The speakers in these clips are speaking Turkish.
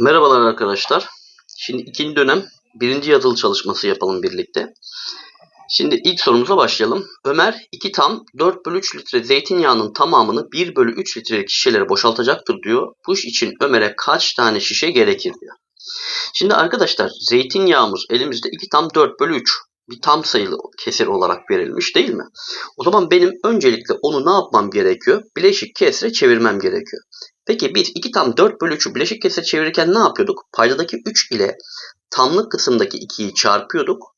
Merhabalar arkadaşlar. Şimdi ikinci dönem birinci yazılı çalışması yapalım birlikte. Şimdi ilk sorumuza başlayalım. Ömer 2 tam 4 bölü 3 litre zeytinyağının tamamını 1 bölü 3 litrelik şişelere boşaltacaktır diyor. Bu iş için Ömer'e kaç tane şişe gerekir diyor. Şimdi arkadaşlar zeytinyağımız elimizde 2 tam 4 bölü 3 bir tam sayılı kesir olarak verilmiş değil mi? O zaman benim öncelikle onu ne yapmam gerekiyor? Bileşik kesre çevirmem gerekiyor. Peki biz 2 tam 4 bölü 3'ü bileşik kesre çevirirken ne yapıyorduk? Paydadaki 3 ile tamlık kısımdaki 2'yi çarpıyorduk.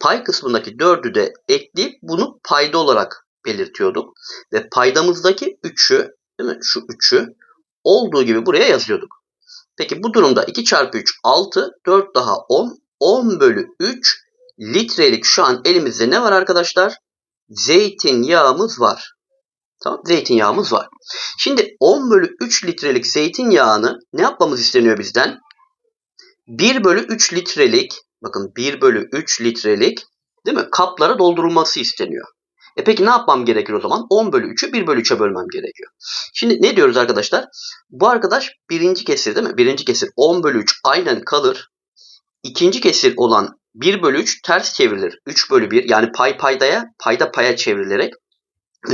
Pay kısmındaki 4'ü de ekleyip bunu payda olarak belirtiyorduk. Ve paydamızdaki 3'ü değil mi? Şu 3'ü olduğu gibi buraya yazıyorduk. Peki bu durumda 2 çarpı 3 6, 4 daha 10, 10 bölü 3 litrelik şu an elimizde ne var arkadaşlar? Zeytinyağımız var. Tamam, zeytinyağımız var. Şimdi 10 bölü 3 litrelik zeytinyağını ne yapmamız isteniyor bizden? 1 bölü 3 litrelik, bakın 1 bölü 3 litrelik değil mi? Kaplara doldurulması isteniyor. E peki ne yapmam gerekir o zaman? 10 bölü 3'ü 1 bölü 3'e bölmem gerekiyor. Şimdi ne diyoruz arkadaşlar? Bu arkadaş birinci kesir değil mi? Birinci kesir 10 bölü 3 aynen kalır. İkinci kesir olan 1 bölü 3 ters çevrilir. 3 bölü 1 yani pay paydaya, payda paya çevrilerek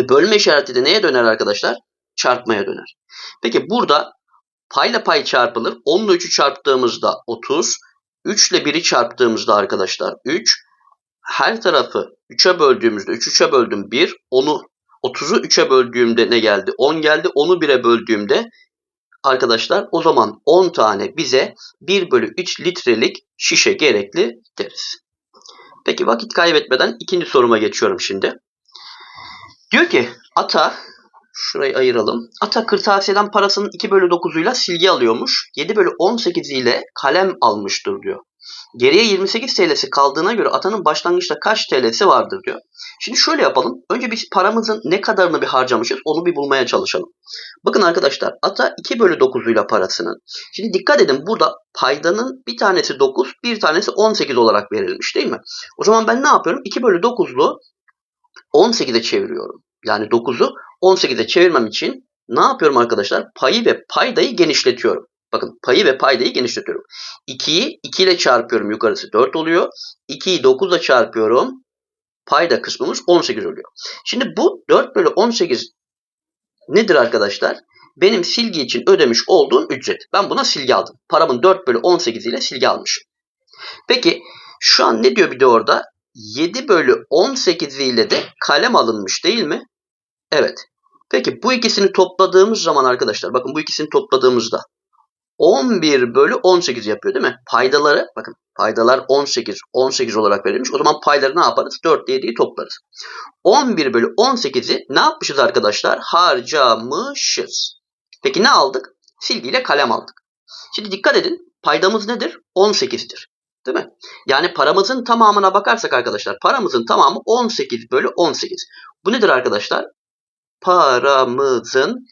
bölme işareti de neye döner arkadaşlar? Çarpmaya döner. Peki burada payla pay çarpılır. 10 ile 3'ü çarptığımızda 30. 3 ile 1'i çarptığımızda arkadaşlar 3. Her tarafı 3'e böldüğümüzde 3 3'e böldüm 1. 10'u 30'u 3'e böldüğümde ne geldi? 10 geldi. 10'u 1'e böldüğümde arkadaşlar o zaman 10 tane bize 1 bölü 3 litrelik şişe gerekli deriz. Peki vakit kaybetmeden ikinci soruma geçiyorum şimdi. Diyor ki ata şurayı ayıralım. Ata kırtasiyeden parasının 2 bölü 9'uyla silgi alıyormuş. 7 bölü 18 ile kalem almıştır diyor. Geriye 28 TL'si kaldığına göre atanın başlangıçta kaç TL'si vardır diyor. Şimdi şöyle yapalım. Önce biz paramızın ne kadarını bir harcamışız onu bir bulmaya çalışalım. Bakın arkadaşlar ata 2 bölü 9'uyla parasının. Şimdi dikkat edin burada paydanın bir tanesi 9 bir tanesi 18 olarak verilmiş değil mi? O zaman ben ne yapıyorum? 2 bölü 9'lu 18'e çeviriyorum. Yani 9'u 18'e çevirmem için ne yapıyorum arkadaşlar? Payı ve paydayı genişletiyorum. Bakın payı ve paydayı genişletiyorum. 2'yi 2 ile çarpıyorum yukarısı 4 oluyor. 2'yi 9 ile çarpıyorum. Payda kısmımız 18 oluyor. Şimdi bu 4 bölü 18 nedir arkadaşlar? Benim silgi için ödemiş olduğum ücret. Ben buna silgi aldım. Paramın 4 bölü 18 ile silgi almışım. Peki şu an ne diyor bir de orada? 7 bölü 18 ile de kalem alınmış değil mi? Evet. Peki bu ikisini topladığımız zaman arkadaşlar bakın bu ikisini topladığımızda 11 bölü 18 yapıyor değil mi? Paydaları bakın paydalar 18 18 olarak verilmiş. O zaman payları ne yaparız? 4 ile 7'yi toplarız. 11 bölü 18'i ne yapmışız arkadaşlar? Harcamışız. Peki ne aldık? Silgiyle kalem aldık. Şimdi dikkat edin. Paydamız nedir? 18'dir. Değil mi? Yani paramızın tamamına bakarsak arkadaşlar paramızın tamamı 18 bölü 18. Bu nedir arkadaşlar? Paramızın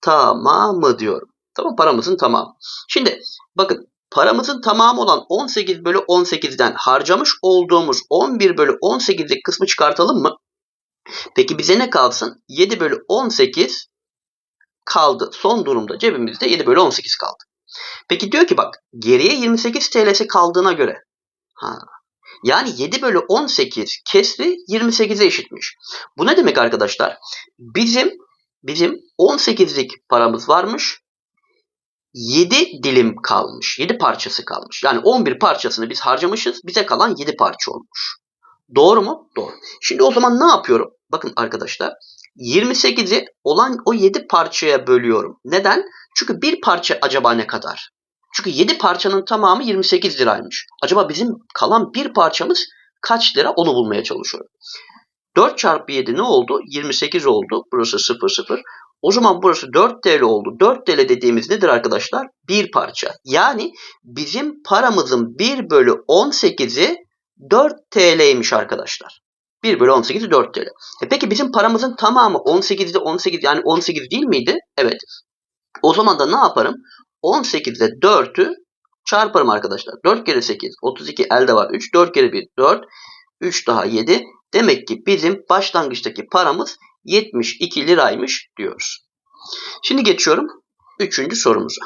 tamamı diyorum. Tamam paramızın tamamı. Şimdi bakın paramızın tamamı olan 18 bölü 18'den harcamış olduğumuz 11 bölü 18'lik kısmı çıkartalım mı? Peki bize ne kalsın? 7 bölü 18 kaldı. Son durumda cebimizde 7 bölü 18 kaldı. Peki diyor ki bak geriye 28 TL'si kaldığına göre. Ha. Yani 7 bölü 18 kesri 28'e eşitmiş. Bu ne demek arkadaşlar? Bizim bizim 18'lik paramız varmış. 7 dilim kalmış. 7 parçası kalmış. Yani 11 parçasını biz harcamışız. Bize kalan 7 parça olmuş. Doğru mu? Doğru. Şimdi o zaman ne yapıyorum? Bakın arkadaşlar 28'i olan o 7 parçaya bölüyorum. Neden? Çünkü bir parça acaba ne kadar? Çünkü 7 parçanın tamamı 28 liraymış. Acaba bizim kalan bir parçamız kaç lira onu bulmaya çalışıyorum. 4 çarpı 7 ne oldu? 28 oldu. Burası 0 0. O zaman burası 4 TL oldu. 4 TL dediğimiz nedir arkadaşlar? Bir parça. Yani bizim paramızın 1 bölü 18'i 4 TL'ymiş arkadaşlar. 1 bölü 18'i 4 TL. E peki bizim paramızın tamamı 18'de 18 yani 18 değil miydi? Evet. O zaman da ne yaparım? 18 ile 4'ü çarparım arkadaşlar. 4 kere 8 32 elde var 3. 4 kere 1 4. 3 daha 7. Demek ki bizim başlangıçtaki paramız 72 liraymış diyoruz. Şimdi geçiyorum 3. sorumuza.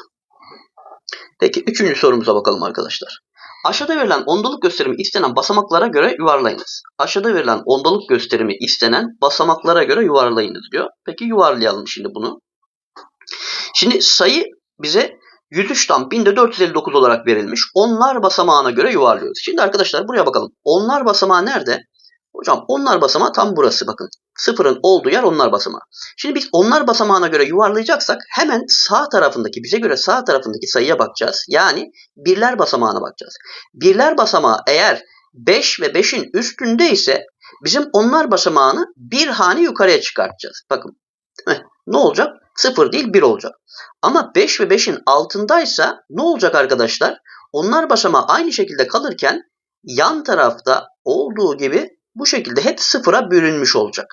Peki üçüncü sorumuza bakalım arkadaşlar. Aşağıda verilen ondalık gösterimi istenen basamaklara göre yuvarlayınız. Aşağıda verilen ondalık gösterimi istenen basamaklara göre yuvarlayınız diyor. Peki yuvarlayalım şimdi bunu. Şimdi sayı bize 103 tam 1459 olarak verilmiş. Onlar basamağına göre yuvarlıyoruz. Şimdi arkadaşlar buraya bakalım. Onlar basamağı nerede? Hocam onlar basamağı tam burası bakın. Sıfırın olduğu yer onlar basamağı. Şimdi biz onlar basamağına göre yuvarlayacaksak hemen sağ tarafındaki bize göre sağ tarafındaki sayıya bakacağız. Yani birler basamağına bakacağız. Birler basamağı eğer 5 ve 5'in üstünde ise bizim onlar basamağını bir hane yukarıya çıkartacağız. Bakın ne olacak? 0 değil 1 olacak. Ama 5 ve 5'in altındaysa ne olacak arkadaşlar? Onlar basamağı aynı şekilde kalırken yan tarafta olduğu gibi bu şekilde hep sıfıra bölünmüş olacak.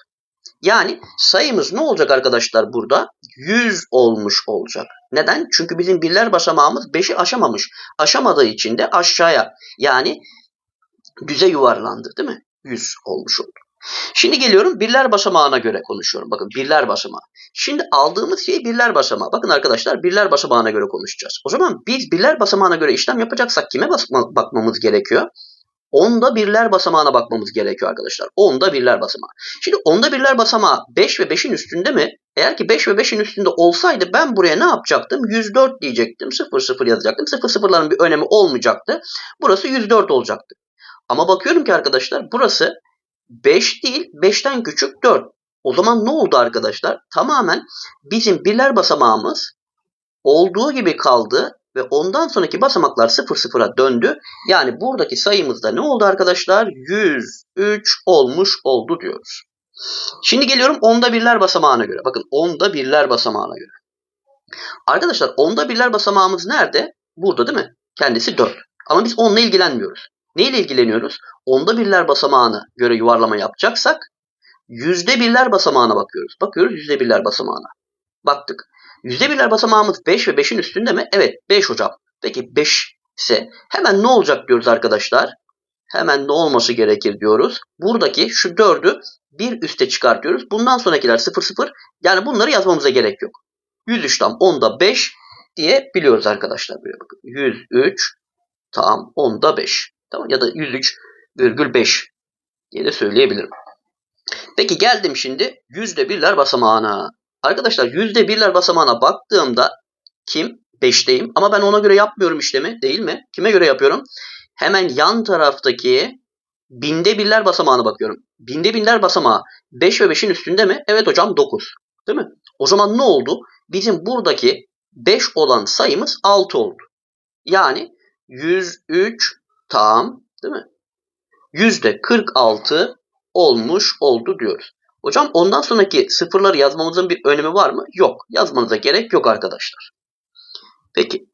Yani sayımız ne olacak arkadaşlar burada? 100 olmuş olacak. Neden? Çünkü bizim birler basamağımız 5'i aşamamış. Aşamadığı için de aşağıya yani düze yuvarlandı değil mi? 100 olmuş oldu. Şimdi geliyorum birler basamağına göre konuşuyorum. Bakın birler basamağı. Şimdi aldığımız şey birler basamağı. Bakın arkadaşlar birler basamağına göre konuşacağız. O zaman biz birler basamağına göre işlem yapacaksak kime bakmamız gerekiyor? Onda birler basamağına bakmamız gerekiyor arkadaşlar. Onda birler basamağı. Şimdi onda birler basamağı 5 ve 5'in üstünde mi? Eğer ki 5 ve 5'in üstünde olsaydı ben buraya ne yapacaktım? 104 diyecektim. 0 0 yazacaktım. 0 sıfırların bir önemi olmayacaktı. Burası 104 olacaktı. Ama bakıyorum ki arkadaşlar burası 5 değil 5'ten küçük 4. O zaman ne oldu arkadaşlar? Tamamen bizim birler basamağımız olduğu gibi kaldı ve ondan sonraki basamaklar 0 sıfıra döndü. Yani buradaki sayımızda ne oldu arkadaşlar? 103 olmuş oldu diyoruz. Şimdi geliyorum onda birler basamağına göre. Bakın onda birler basamağına göre. Arkadaşlar onda birler basamağımız nerede? Burada değil mi? Kendisi 4. Ama biz onunla ilgilenmiyoruz. Neyle ilgileniyoruz? Onda birler basamağına göre yuvarlama yapacaksak yüzde birler basamağına bakıyoruz. Bakıyoruz yüzde birler basamağına. Baktık. Yüzde birler basamağımız 5 ve 5'in üstünde mi? Evet 5 hocam. Peki 5 ise hemen ne olacak diyoruz arkadaşlar? Hemen ne olması gerekir diyoruz. Buradaki şu 4'ü bir üste çıkartıyoruz. Bundan sonrakiler 0 0. Yani bunları yazmamıza gerek yok. 103 tam 10'da 5 diye biliyoruz arkadaşlar. Buraya bakın. 103 tam 10'da 5. Tamam ya da 103,5 diye de söyleyebilirim. Peki geldim şimdi yüzde birler basamağına. Arkadaşlar yüzde birler basamağına baktığımda kim? 5'teyim ama ben ona göre yapmıyorum işlemi değil mi? Kime göre yapıyorum? Hemen yan taraftaki binde birler basamağına bakıyorum. Binde binler basamağı 5 ve 5'in üstünde mi? Evet hocam 9. Değil mi? O zaman ne oldu? Bizim buradaki 5 olan sayımız 6 oldu. Yani 103 tam değil mi? Yüzde 46 olmuş oldu diyoruz. Hocam ondan sonraki sıfırları yazmamızın bir önemi var mı? Yok. Yazmanıza gerek yok arkadaşlar. Peki.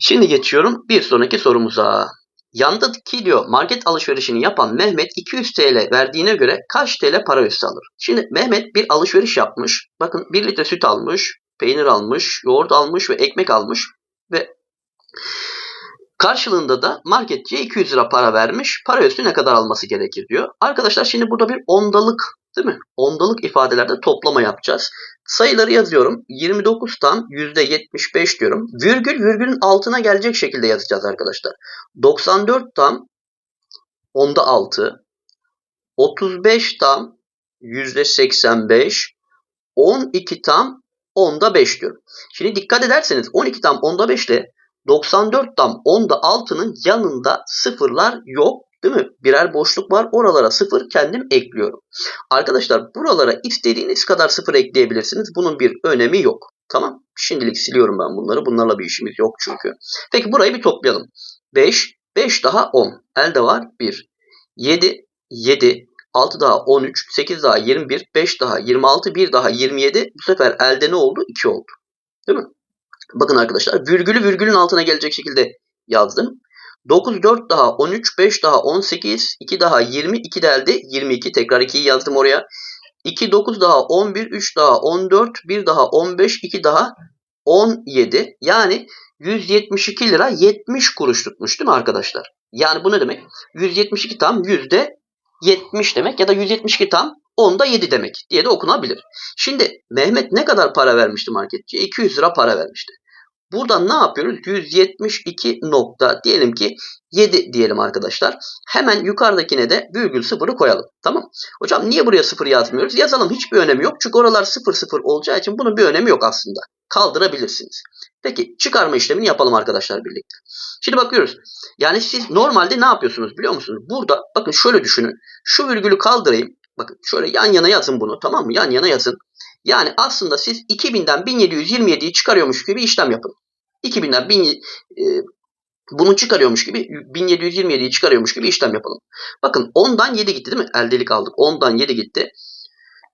Şimdi geçiyorum bir sonraki sorumuza. Yandaki diyor market alışverişini yapan Mehmet 200 TL verdiğine göre kaç TL para üstü alır? Şimdi Mehmet bir alışveriş yapmış. Bakın 1 litre süt almış, peynir almış, yoğurt almış ve ekmek almış ve Karşılığında da marketçiye 200 lira para vermiş. Para üstü ne kadar alması gerekir diyor. Arkadaşlar şimdi burada bir ondalık değil mi? Ondalık ifadelerde toplama yapacağız. Sayıları yazıyorum. 29 tam %75 diyorum. Virgül virgülün altına gelecek şekilde yazacağız arkadaşlar. 94 tam onda 6. 35 tam %85. 12 tam onda 5 diyorum. Şimdi dikkat ederseniz 12 tam onda 5 ile 94 tam 10'da 6'nın yanında sıfırlar yok değil mi? Birer boşluk var. Oralara sıfır kendim ekliyorum. Arkadaşlar buralara istediğiniz kadar sıfır ekleyebilirsiniz. Bunun bir önemi yok. Tamam. Şimdilik siliyorum ben bunları. Bunlarla bir işimiz yok çünkü. Peki burayı bir toplayalım. 5, 5 daha 10. Elde var 1. 7, 7, 6 daha 13, 8 daha 21, 5 daha 26, 1 daha 27. Bu sefer elde ne oldu? 2 oldu. Değil mi? Bakın arkadaşlar virgülü virgülün altına gelecek şekilde yazdım. 9, 4 daha 13, 5 daha 18, 2 daha 20, 2 de elde 22. Tekrar 2'yi yazdım oraya. 2, 9 daha 11, 3 daha 14, 1 daha 15, 2 daha 17. Yani 172 lira 70 kuruş tutmuş değil mi arkadaşlar? Yani bu ne demek? 172 tam yüzde 70 demek ya da 172 tam onda 7 demek diye de okunabilir. Şimdi Mehmet ne kadar para vermişti marketçiye? 200 lira para vermişti. Buradan ne yapıyoruz? 172 nokta diyelim ki 7 diyelim arkadaşlar. Hemen yukarıdakine de virgül sıfırı koyalım. Tamam. Hocam niye buraya sıfır yazmıyoruz? Yazalım hiçbir önemi yok. Çünkü oralar sıfır sıfır olacağı için bunun bir önemi yok aslında. Kaldırabilirsiniz. Peki çıkarma işlemini yapalım arkadaşlar birlikte. Şimdi bakıyoruz. Yani siz normalde ne yapıyorsunuz biliyor musunuz? Burada bakın şöyle düşünün. Şu virgülü kaldırayım. Bakın şöyle yan yana yazın bunu tamam mı? Yan yana yazın. Yani aslında siz 2000'den 1727'yi çıkarıyormuş gibi işlem yapın. 2000'den 1000, e, bunu çıkarıyormuş gibi 1727'yi çıkarıyormuş gibi işlem yapalım. Bakın 10'dan 7 gitti değil mi? Eldelik aldık. 10'dan 7 gitti.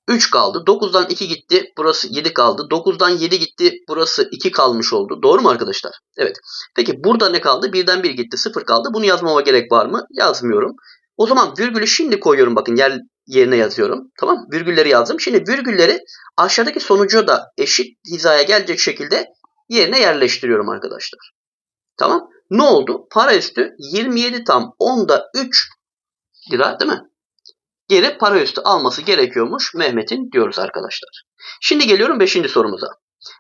3 kaldı. 9'dan 2 gitti. Burası 7 kaldı. 9'dan 7 gitti. Burası 2 kalmış oldu. Doğru mu arkadaşlar? Evet. Peki burada ne kaldı? 1'den 1 gitti. 0 kaldı. Bunu yazmama gerek var mı? Yazmıyorum. O zaman virgülü şimdi koyuyorum. Bakın yer yerine yazıyorum. Tamam Virgülleri yazdım. Şimdi virgülleri aşağıdaki sonucu da eşit hizaya gelecek şekilde yerine yerleştiriyorum arkadaşlar. Tamam. Ne oldu? Para üstü 27 tam 10'da 3 lira değil mi? Geri para üstü alması gerekiyormuş Mehmet'in diyoruz arkadaşlar. Şimdi geliyorum 5. sorumuza.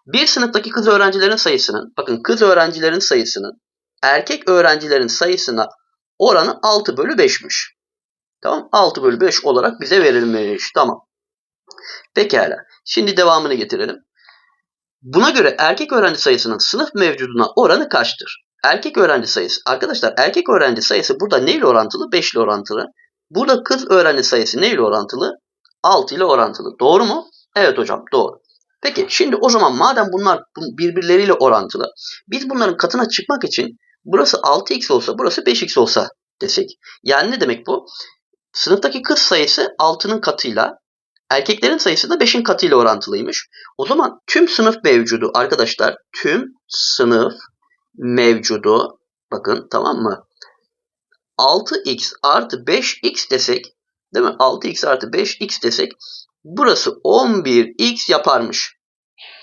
Bir sınıftaki kız öğrencilerin sayısının, bakın kız öğrencilerin sayısının erkek öğrencilerin sayısına oranı 6 bölü 5'miş. Tamam 6 bölü 5 olarak bize verilmiş. Tamam. Pekala. Şimdi devamını getirelim. Buna göre erkek öğrenci sayısının sınıf mevcuduna oranı kaçtır? Erkek öğrenci sayısı. Arkadaşlar erkek öğrenci sayısı burada neyle orantılı? 5 ile orantılı. Burada kız öğrenci sayısı neyle orantılı? 6 ile orantılı. Doğru mu? Evet hocam doğru. Peki şimdi o zaman madem bunlar birbirleriyle orantılı. Biz bunların katına çıkmak için burası 6x olsa burası 5x olsa desek. Yani ne demek bu? Sınıftaki kız sayısı 6'nın katıyla erkeklerin sayısı da 5'in katıyla orantılıymış. O zaman tüm sınıf mevcudu arkadaşlar tüm sınıf mevcudu bakın tamam mı? 6x artı 5x desek değil mi? 6x artı 5x desek burası 11x yaparmış.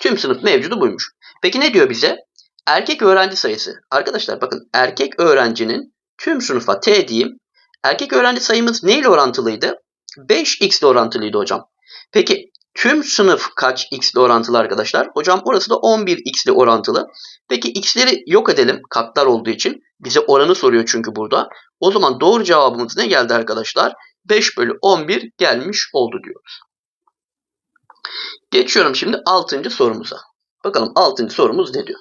Tüm sınıf mevcudu buymuş. Peki ne diyor bize? Erkek öğrenci sayısı. Arkadaşlar bakın erkek öğrencinin tüm sınıfa t diyeyim. Erkek öğrenci sayımız neyle orantılıydı? 5x ile orantılıydı hocam. Peki tüm sınıf kaç x ile orantılı arkadaşlar? Hocam orası da 11x ile orantılı. Peki x'leri yok edelim katlar olduğu için. Bize oranı soruyor çünkü burada. O zaman doğru cevabımız ne geldi arkadaşlar? 5 bölü 11 gelmiş oldu diyoruz. Geçiyorum şimdi 6. sorumuza. Bakalım 6. sorumuz ne diyor?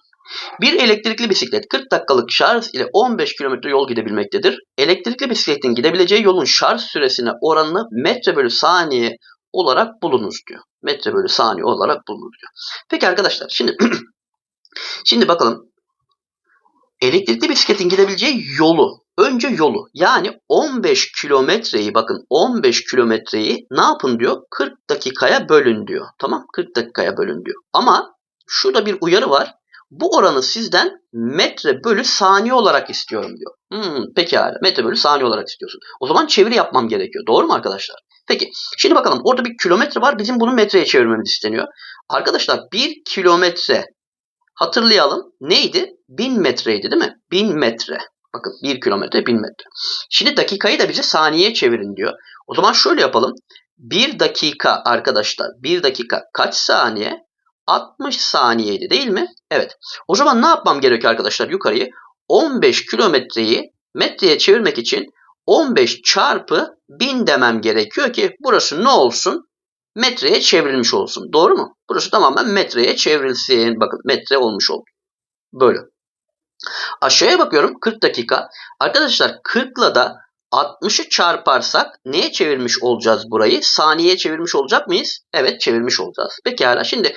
Bir elektrikli bisiklet 40 dakikalık şarj ile 15 km yol gidebilmektedir. Elektrikli bisikletin gidebileceği yolun şarj süresine oranını metre bölü saniye olarak bulunuz diyor. Metre bölü saniye olarak bulunuz diyor. Peki arkadaşlar şimdi şimdi bakalım elektrikli bisikletin gidebileceği yolu önce yolu yani 15 kilometreyi bakın 15 kilometreyi ne yapın diyor 40 dakikaya bölün diyor. Tamam 40 dakikaya bölün diyor. Ama şurada bir uyarı var. Bu oranı sizden metre bölü saniye olarak istiyorum diyor. Hmm, pekala metre bölü saniye olarak istiyorsun. O zaman çeviri yapmam gerekiyor. Doğru mu arkadaşlar? Peki şimdi bakalım orada bir kilometre var. Bizim bunu metreye çevirmemiz isteniyor. Arkadaşlar bir kilometre hatırlayalım neydi? Bin metreydi değil mi? Bin metre. Bakın bir kilometre bin metre. Şimdi dakikayı da bize saniyeye çevirin diyor. O zaman şöyle yapalım. Bir dakika arkadaşlar bir dakika kaç saniye? 60 saniyeydi değil mi? Evet. O zaman ne yapmam gerekiyor arkadaşlar yukarıyı? 15 kilometreyi metreye çevirmek için 15 çarpı 1000 demem gerekiyor ki burası ne olsun? Metreye çevrilmiş olsun. Doğru mu? Burası tamamen metreye çevrilsin. Bakın metre olmuş oldu. Böyle. Aşağıya bakıyorum 40 dakika. Arkadaşlar 40 ile da 60'ı çarparsak neye çevirmiş olacağız burayı? Saniyeye çevirmiş olacak mıyız? Evet çevirmiş olacağız. Pekala şimdi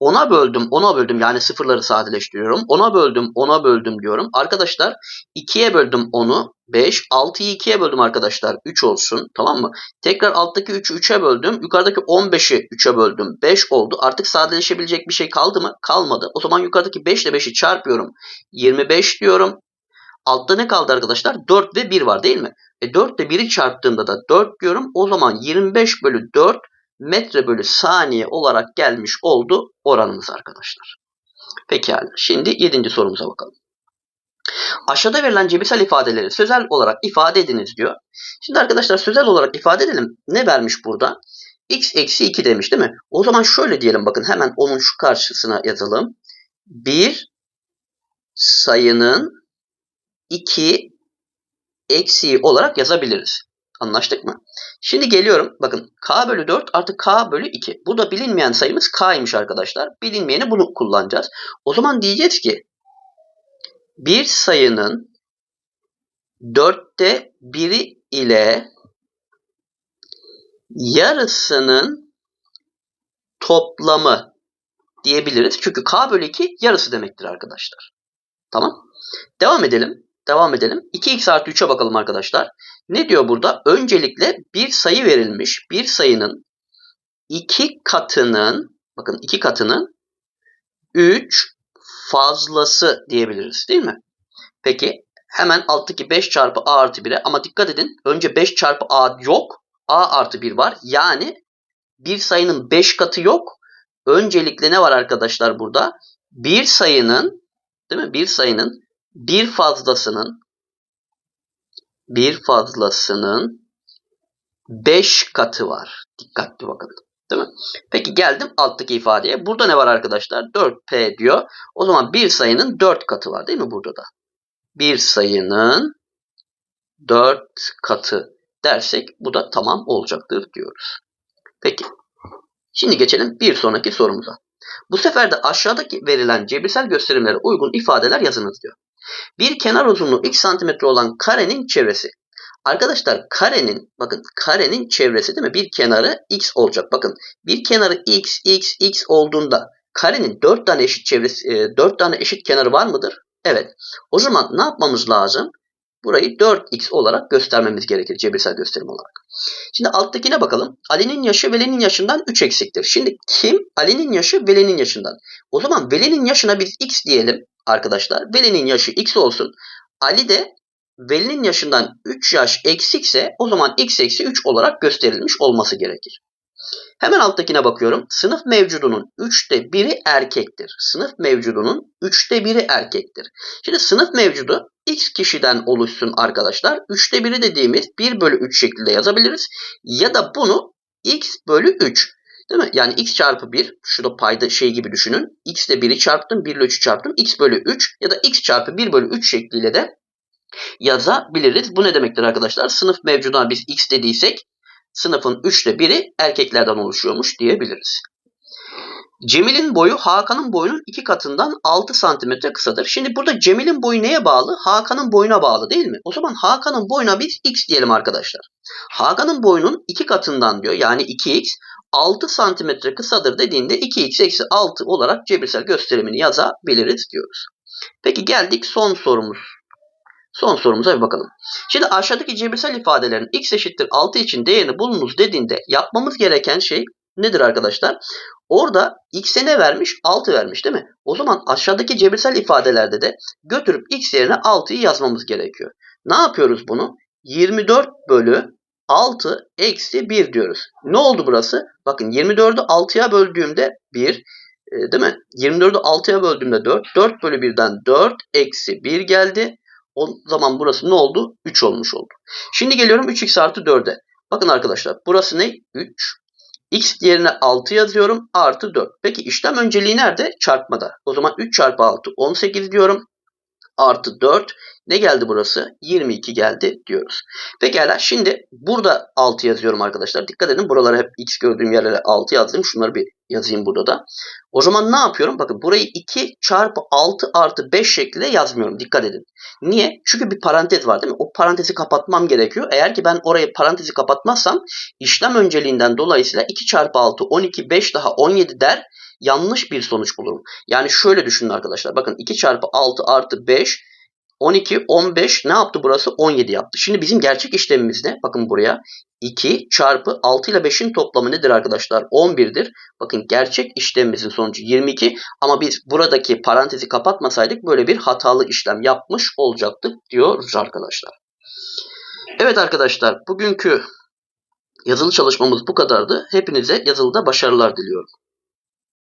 10'a böldüm, 10'a böldüm yani sıfırları sadeleştiriyorum. 10'a böldüm, 10'a böldüm diyorum. Arkadaşlar 2'ye böldüm 10'u 5. 6'yı 2'ye böldüm arkadaşlar 3 olsun tamam mı? Tekrar alttaki 3'ü 3'e böldüm. Yukarıdaki 15'i 3'e böldüm. 5 oldu. Artık sadeleşebilecek bir şey kaldı mı? Kalmadı. O zaman yukarıdaki 5 ile 5'i çarpıyorum. 25 diyorum. Altta ne kaldı arkadaşlar? 4 ve 1 var değil mi? E 4 ile 1'i çarptığımda da 4 diyorum. O zaman 25 bölü 4 metre bölü saniye olarak gelmiş oldu oranımız arkadaşlar. Pekala. Şimdi 7. sorumuza bakalım. Aşağıda verilen cebirsel ifadeleri sözel olarak ifade ediniz diyor. Şimdi arkadaşlar sözel olarak ifade edelim. Ne vermiş burada? x eksi 2 demiş değil mi? O zaman şöyle diyelim bakın hemen onun şu karşısına yazalım. 1 sayının 2 eksiği olarak yazabiliriz. Anlaştık mı? Şimdi geliyorum. Bakın k bölü 4 artı k bölü 2. Burada bilinmeyen sayımız k'ymış arkadaşlar. Bilinmeyeni bunu kullanacağız. O zaman diyeceğiz ki bir sayının dörtte biri ile yarısının toplamı diyebiliriz. Çünkü k bölü 2 yarısı demektir arkadaşlar. Tamam. Devam edelim. Devam edelim. 2x artı 3'e bakalım arkadaşlar. Ne diyor burada? Öncelikle bir sayı verilmiş. Bir sayının iki katının bakın iki katının 3 fazlası diyebiliriz değil mi? Peki hemen alttaki 5 çarpı a artı 1'e ama dikkat edin önce 5 çarpı a yok. a artı 1 var. Yani bir sayının 5 katı yok. Öncelikle ne var arkadaşlar burada? Bir sayının değil mi? Bir sayının bir fazlasının bir fazlasının 5 katı var. Dikkatli bakın. Değil mi? Peki geldim alttaki ifadeye. Burada ne var arkadaşlar? 4p diyor. O zaman bir sayının 4 katı var değil mi burada da? Bir sayının 4 katı dersek bu da tamam olacaktır diyoruz. Peki. Şimdi geçelim bir sonraki sorumuza. Bu sefer de aşağıdaki verilen cebirsel gösterimlere uygun ifadeler yazınız diyor. Bir kenar uzunluğu x santimetre olan karenin çevresi. Arkadaşlar karenin bakın karenin çevresi değil mi? Bir kenarı x olacak. Bakın bir kenarı x x x olduğunda karenin 4 tane eşit çevresi 4 tane eşit kenarı var mıdır? Evet. O zaman ne yapmamız lazım? Burayı 4x olarak göstermemiz gerekir cebirsel gösterim olarak. Şimdi alttakine bakalım. Ali'nin yaşı Veli'nin yaşından 3 eksiktir. Şimdi kim? Ali'nin yaşı Veli'nin yaşından. O zaman Veli'nin yaşına biz x diyelim arkadaşlar. Veli'nin yaşı x olsun. Ali de Veli'nin yaşından 3 yaş eksikse o zaman x eksi 3 olarak gösterilmiş olması gerekir. Hemen alttakine bakıyorum. Sınıf mevcudunun 3'te 1'i erkektir. Sınıf mevcudunun 3'te 1'i erkektir. Şimdi sınıf mevcudu x kişiden oluşsun arkadaşlar. 3'te 1'i dediğimiz 1 bölü 3 şeklinde yazabiliriz. Ya da bunu x bölü 3 Değil mi? Yani x çarpı 1 şurada payda şey gibi düşünün. x ile 1'i çarptım 1 ile 3'ü çarptım. x bölü 3 ya da x çarpı 1 bölü 3 şekliyle de yazabiliriz. Bu ne demektir arkadaşlar? Sınıf mevcuduna biz x dediysek sınıfın 3'te 1'i erkeklerden oluşuyormuş diyebiliriz. Cemil'in boyu Hakan'ın boyunun iki katından 6 santimetre kısadır. Şimdi burada Cemil'in boyu neye bağlı? Hakan'ın boyuna bağlı değil mi? O zaman Hakan'ın boyuna biz x diyelim arkadaşlar. Hakan'ın boyunun iki katından diyor yani 2x 6 santimetre kısadır dediğinde 2x eksi 6 olarak cebirsel gösterimini yazabiliriz diyoruz. Peki geldik son sorumuz. Son sorumuza bir bakalım. Şimdi aşağıdaki cebirsel ifadelerin x eşittir 6 için değerini bulunuz dediğinde yapmamız gereken şey nedir arkadaşlar? Orada x'e ne vermiş? 6 vermiş değil mi? O zaman aşağıdaki cebirsel ifadelerde de götürüp x yerine 6'yı yazmamız gerekiyor. Ne yapıyoruz bunu? 24 bölü 6 eksi 1 diyoruz. Ne oldu burası? Bakın 24'ü 6'ya böldüğümde 1 e, değil mi? 24'ü 6'ya böldüğümde 4. 4 bölü 1'den 4 eksi 1 geldi. O zaman burası ne oldu? 3 olmuş oldu. Şimdi geliyorum 3x artı 4'e. Bakın arkadaşlar burası ne? 3. X yerine 6 yazıyorum. Artı 4. Peki işlem önceliği nerede? Çarpmada. O zaman 3 çarpı 6 18 diyorum. Artı 4. Ne geldi burası? 22 geldi diyoruz. Pekala şimdi burada 6 yazıyorum arkadaşlar. Dikkat edin buralara hep x gördüğüm yerlere 6 yazdım. Şunları bir yazayım burada da. O zaman ne yapıyorum? Bakın burayı 2 çarpı 6 artı 5 şeklinde yazmıyorum. Dikkat edin. Niye? Çünkü bir parantez var değil mi? O parantezi kapatmam gerekiyor. Eğer ki ben orayı parantezi kapatmazsam işlem önceliğinden dolayısıyla 2 çarpı 6 12 5 daha 17 der yanlış bir sonuç bulurum. Yani şöyle düşünün arkadaşlar. Bakın 2 çarpı 6 artı 5 12, 15 ne yaptı burası? 17 yaptı. Şimdi bizim gerçek işlemimiz ne? Bakın buraya 2 çarpı 6 ile 5'in toplamı nedir arkadaşlar? 11'dir. Bakın gerçek işlemimizin sonucu 22 ama biz buradaki parantezi kapatmasaydık böyle bir hatalı işlem yapmış olacaktık diyoruz arkadaşlar. Evet arkadaşlar bugünkü yazılı çalışmamız bu kadardı. Hepinize yazılıda başarılar diliyorum.